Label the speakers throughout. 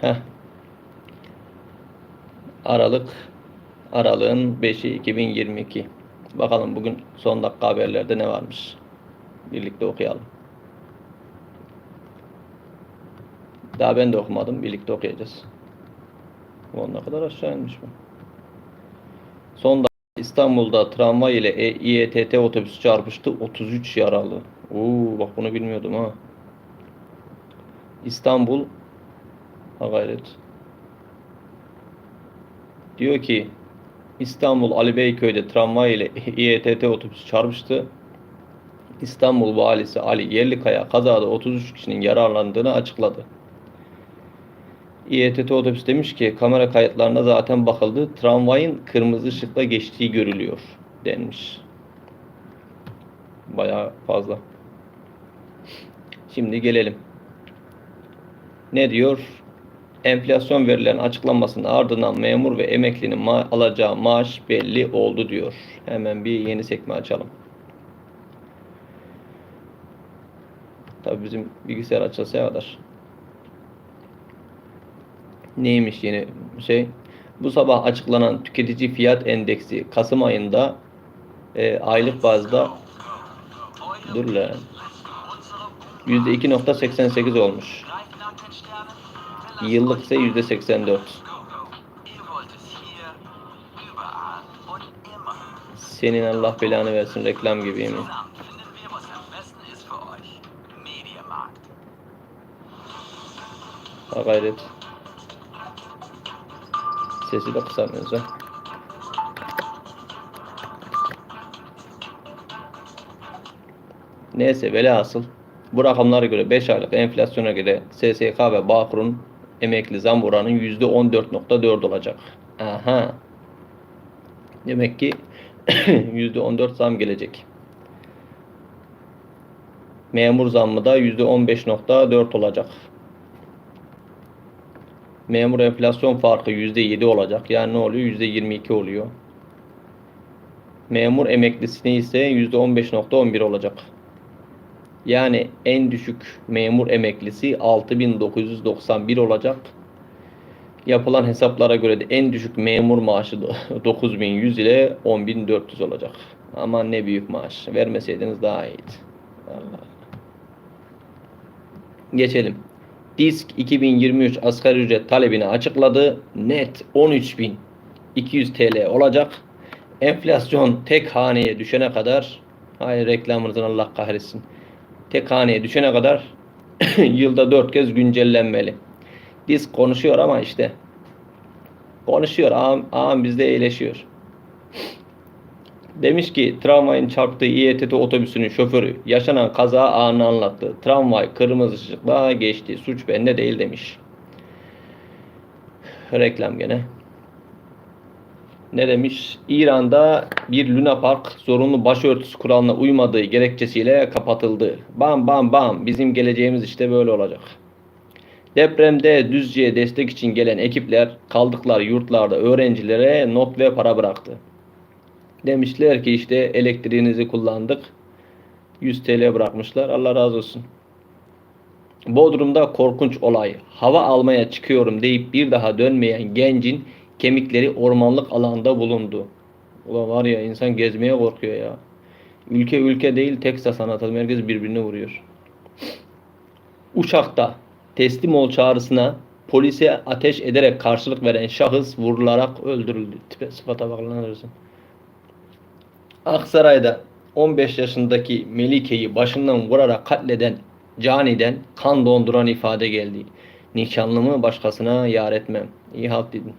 Speaker 1: Heh. Aralık Aralığın 5'i 2022. Bakalım bugün son dakika haberlerde ne varmış. Birlikte okuyalım. Daha ben de okumadım. Birlikte okuyacağız. O ne kadar aşağı inmiş bu. Son dakika İstanbul'da tramvay ile E- İETT otobüsü çarpıştı. 33 yaralı. Oo, bak bunu bilmiyordum ha. İstanbul ha. Diyor ki İstanbul Ali Beyköy'de tramvay ile İETT otobüsü çarpıştı. İstanbul valisi Ali Yerlikaya kazada 33 kişinin yararlandığını açıkladı. İETT otobüs demiş ki kamera kayıtlarına zaten bakıldı. Tramvayın kırmızı ışıkla geçtiği görülüyor denmiş. Bayağı fazla. Şimdi gelelim. Ne diyor? Enflasyon verilerinin açıklanmasının ardından memur ve emeklinin ma- alacağı maaş belli oldu diyor. Hemen bir yeni sekme açalım. Tabii bizim bilgisayar açılsa kadar. Neymiş yeni şey? Bu sabah açıklanan tüketici fiyat endeksi Kasım ayında e, aylık bazda dur lan %2.88 olmuş. Yıllık ise %84. Senin Allah belanı versin reklam gibi yemin. Ha gayret. Sesi de kısamıyoruz ha. Neyse velhasıl bu rakamlara göre 5 aylık enflasyona göre SSK ve Bağkur'un emekli zam oranı %14.4 olacak. Aha. Demek ki %14 zam gelecek. Memur zammı da %15.4 olacak. Memur enflasyon farkı %7 olacak. Yani ne oluyor? %22 oluyor. Memur emeklisine ise %15.11 olacak. Yani en düşük memur emeklisi 6991 olacak. Yapılan hesaplara göre de en düşük memur maaşı da 9100 ile 10400 olacak. Aman ne büyük maaş. Vermeseydiniz daha iyiydi. Geçelim. Disk 2023 asgari ücret talebini açıkladı. Net 13.200 TL olacak. Enflasyon tek haneye düşene kadar hayır reklamınızın Allah kahretsin. Tek haneye düşene kadar yılda 4 kez güncellenmeli. Disk konuşuyor ama işte konuşuyor. Ağam, ağam bizde iyileşiyor. Demiş ki tramvayın çarptığı İETT otobüsünün şoförü yaşanan kaza anını anlattı. Tramvay kırmızı ışıkla geçti. Suç bende değil demiş. Reklam gene. Ne demiş? İran'da bir Luna Park zorunlu başörtüsü kuralına uymadığı gerekçesiyle kapatıldı. Bam bam bam bizim geleceğimiz işte böyle olacak. Depremde Düzce'ye destek için gelen ekipler kaldıkları yurtlarda öğrencilere not ve para bıraktı. Demişler ki işte elektriğinizi kullandık. 100 TL bırakmışlar. Allah razı olsun. Bodrum'da korkunç olay. Hava almaya çıkıyorum deyip bir daha dönmeyen gencin kemikleri ormanlık alanda bulundu. Ulan var ya insan gezmeye korkuyor ya. Ülke ülke değil Texas anlatalım. Herkes birbirini vuruyor. Uçakta teslim ol çağrısına polise ateş ederek karşılık veren şahıs vurularak öldürüldü. Tipe sıfata baklanırsın. Aksaray'da 15 yaşındaki Melike'yi başından vurarak katleden caniden kan donduran ifade geldi. Nişanlımı başkasına yar etmem. İyi halt dedin.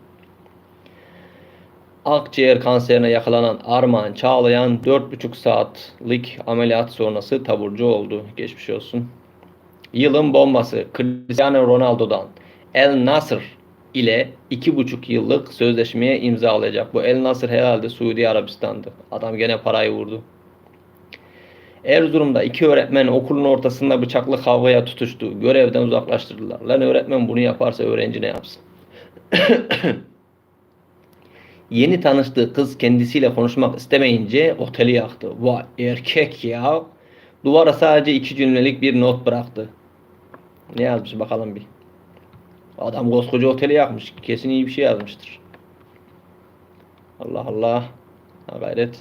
Speaker 1: Akciğer kanserine yakalanan Armağan Çağlayan 4,5 saatlik ameliyat sonrası taburcu oldu. Geçmiş olsun. Yılın bombası Cristiano Ronaldo'dan El Nasr ile 2,5 yıllık sözleşmeye imzalayacak. Bu El Nasr herhalde Suudi Arabistan'dı. Adam gene parayı vurdu. Erzurum'da iki öğretmen okulun ortasında bıçaklı kavgaya tutuştu. Görevden uzaklaştırdılar. Lan öğretmen bunu yaparsa öğrenci ne yapsın? Yeni tanıştığı kız kendisiyle konuşmak istemeyince oteli yaktı. Vay erkek ya. Duvara sadece iki cümlelik bir not bıraktı. Ne yazmış bakalım bir. Adam koskoca oteli yakmış. Kesin iyi bir şey yazmıştır. Allah Allah. Ha gayret.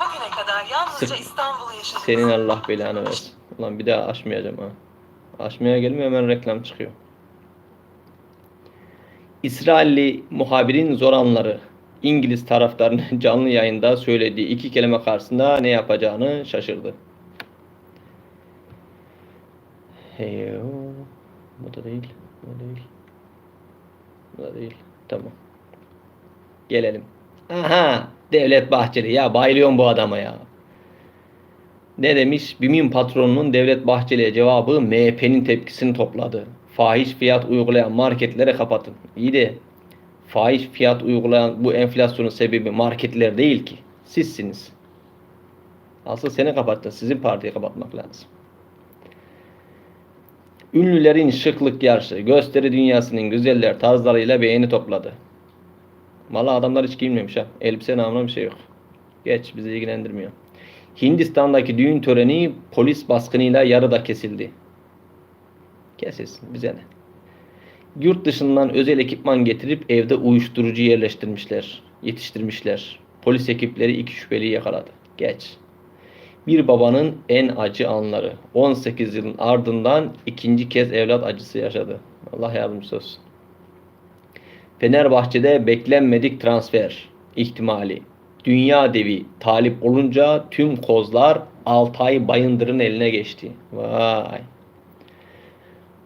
Speaker 2: Bugüne kadar yalnızca
Speaker 1: Sık-
Speaker 2: İstanbul'u yaşadık.
Speaker 1: Senin Allah belanı versin. Ulan bir daha açmayacağım ha. Açmaya gelmiyor hemen reklam çıkıyor. İsrailli muhabirin zoranları İngiliz taraftarının canlı yayında söylediği iki kelime karşısında ne yapacağını şaşırdı. Heyo. Bu da değil. Bu da değil. Bu da değil. Tamam. Gelelim. Aha. Devlet Bahçeli. Ya bayılıyorum bu adama ya. Ne demiş? BİM'in patronunun Devlet Bahçeli'ye cevabı MHP'nin tepkisini topladı. Fahiş fiyat uygulayan marketlere kapatın. İyi de fahiş fiyat uygulayan bu enflasyonun sebebi marketler değil ki. Sizsiniz. Asıl seni kapattın. Sizin partiyi kapatmak lazım. Ünlülerin şıklık yarışı gösteri dünyasının güzeller tarzlarıyla beğeni topladı. Valla adamlar hiç giyinmemiş ha. Elbise namına bir şey yok. Geç bizi ilgilendirmiyor. Hindistan'daki düğün töreni polis baskınıyla yarıda kesildi. Kesilsin bize ne? Yurt dışından özel ekipman getirip evde uyuşturucu yerleştirmişler, yetiştirmişler. Polis ekipleri iki şüpheliyi yakaladı. Geç. Bir babanın en acı anları. 18 yılın ardından ikinci kez evlat acısı yaşadı. Allah yardımcısı olsun. Fenerbahçe'de beklenmedik transfer ihtimali. Dünya devi talip olunca tüm kozlar Altay Bayındır'ın eline geçti. Vay.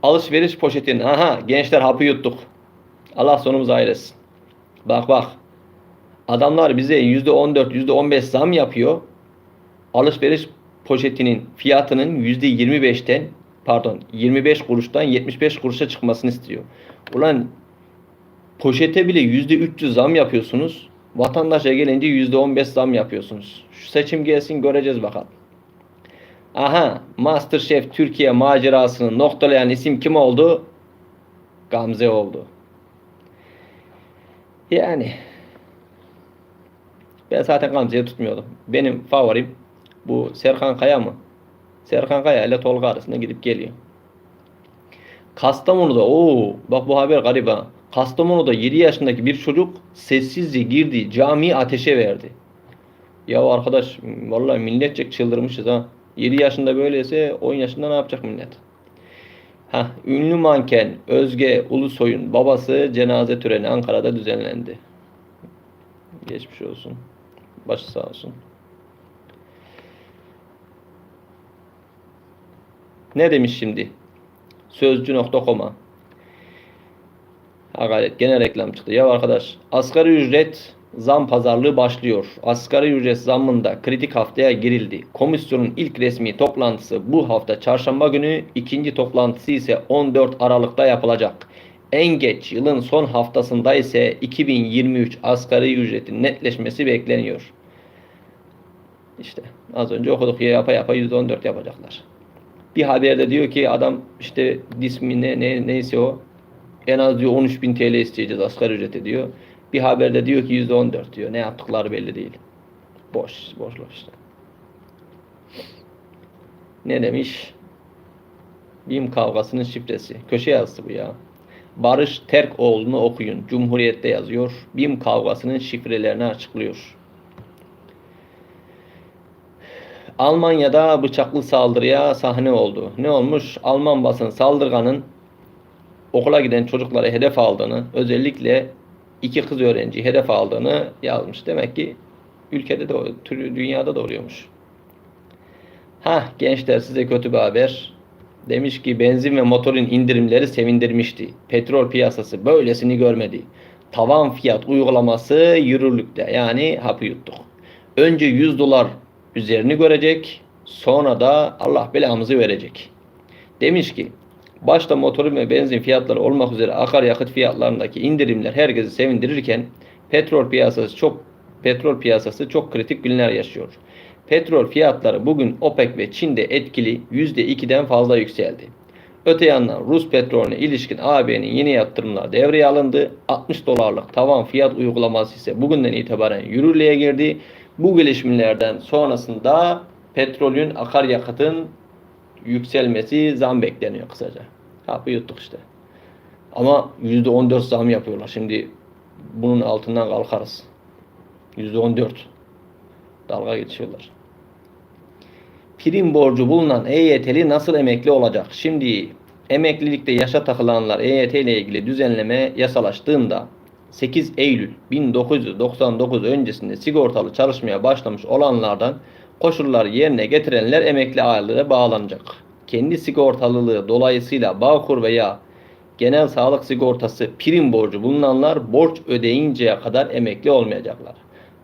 Speaker 1: Alışveriş poşetinin. Aha gençler hapı yuttuk. Allah sonumuzu ayırsın. Bak bak. Adamlar bize %14, %15 zam yapıyor. Alışveriş poşetinin fiyatının %25'ten pardon 25 kuruştan 75 kuruşa çıkmasını istiyor. Ulan poşete bile %300 zam yapıyorsunuz. Vatandaşa gelince %15 zam yapıyorsunuz. Şu seçim gelsin göreceğiz bakalım. Aha Masterchef Türkiye macerasını noktalayan isim kim oldu? Gamze oldu. Yani ben zaten Gamze'yi tutmuyordum. Benim favorim bu Serkan Kaya mı? Serkan Kaya ile Tolga arasında gidip geliyor. Kastamonu'da o bak bu haber garip ha. Kastamonu'da 7 yaşındaki bir çocuk sessizce girdi camiyi ateşe verdi. Ya arkadaş vallahi milletçek çıldırmışız ha. 7 yaşında böyleyse 10 yaşında ne yapacak millet? Ha, ünlü manken Özge Ulusoy'un babası cenaze töreni Ankara'da düzenlendi. Geçmiş olsun. Başı sağ olsun. Ne demiş şimdi? Sözcü.com'a Ha gayret gene reklam çıktı. Ya arkadaş asgari ücret zam pazarlığı başlıyor. Asgari ücret zammında kritik haftaya girildi. Komisyonun ilk resmi toplantısı bu hafta çarşamba günü, ikinci toplantısı ise 14 Aralık'ta yapılacak. En geç yılın son haftasında ise 2023 asgari ücretin netleşmesi bekleniyor. İşte az önce okuduk ya yapa yapa %14 yapacaklar. Bir haberde diyor ki adam işte dismi ne, ne neyse o en az diyor 13.000 TL isteyeceğiz asgari ücrete diyor. Bir haberde diyor ki %14 diyor. Ne yaptıkları belli değil. Boş, boş laf işte. Ne demiş? BİM kavgasının şifresi. Köşe yazısı bu ya. Barış Terkoğlu'nu okuyun. Cumhuriyet'te yazıyor. BİM kavgasının şifrelerini açıklıyor. Almanya'da bıçaklı saldırıya sahne oldu. Ne olmuş? Alman basın saldırganın okula giden çocuklara hedef aldığını, özellikle iki kız öğrenci hedef aldığını yazmış. Demek ki ülkede de dünyada da oluyormuş. Ha gençler size kötü bir haber. Demiş ki benzin ve motorun indirimleri sevindirmişti. Petrol piyasası böylesini görmedi. Tavan fiyat uygulaması yürürlükte. Yani hapı yuttuk. Önce 100 dolar üzerini görecek. Sonra da Allah belamızı verecek. Demiş ki başta motorin ve benzin fiyatları olmak üzere akaryakıt fiyatlarındaki indirimler herkesi sevindirirken petrol piyasası çok petrol piyasası çok kritik günler yaşıyor. Petrol fiyatları bugün OPEC ve Çin'de etkili %2'den fazla yükseldi. Öte yandan Rus petrolüne ilişkin AB'nin yeni yaptırımlar devreye alındı. 60 dolarlık tavan fiyat uygulaması ise bugünden itibaren yürürlüğe girdi. Bu gelişmelerden sonrasında petrolün akaryakıtın yükselmesi zam bekleniyor kısaca. Hapı yuttuk işte. Ama %14 zam yapıyorlar. Şimdi bunun altından kalkarız. %14 dalga geçiyorlar. Prim borcu bulunan EYT'li nasıl emekli olacak? Şimdi emeklilikte yaşa takılanlar EYT ile ilgili düzenleme yasalaştığında 8 Eylül 1999 öncesinde sigortalı çalışmaya başlamış olanlardan koşulları yerine getirenler emekli aylığı bağlanacak. Kendi sigortalılığı dolayısıyla Bağkur veya genel sağlık sigortası prim borcu bulunanlar borç ödeyinceye kadar emekli olmayacaklar.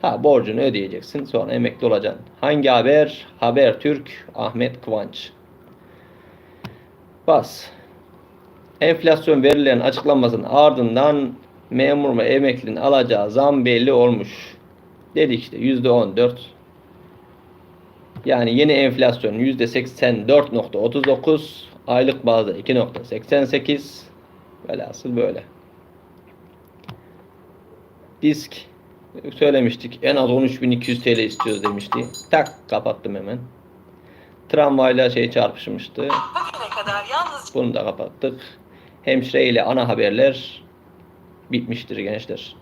Speaker 1: Ha borcunu ödeyeceksin sonra emekli olacaksın. Hangi haber? Habertürk Ahmet Kıvanç. Bas. Enflasyon verilerinin açıklanmasının ardından memur ve emeklinin alacağı zam belli olmuş. Dedik işte yüzde on dört. Yani yeni enflasyon yüzde 84.39 aylık bazda 2.88 velhasıl böyle. Disk söylemiştik en az 13.200 TL istiyoruz demişti. Tak kapattım hemen. Tramvayla şey çarpışmıştı. Bunu da kapattık. Hemşire ile ana haberler bitmiştir gençler.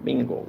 Speaker 1: Bingo.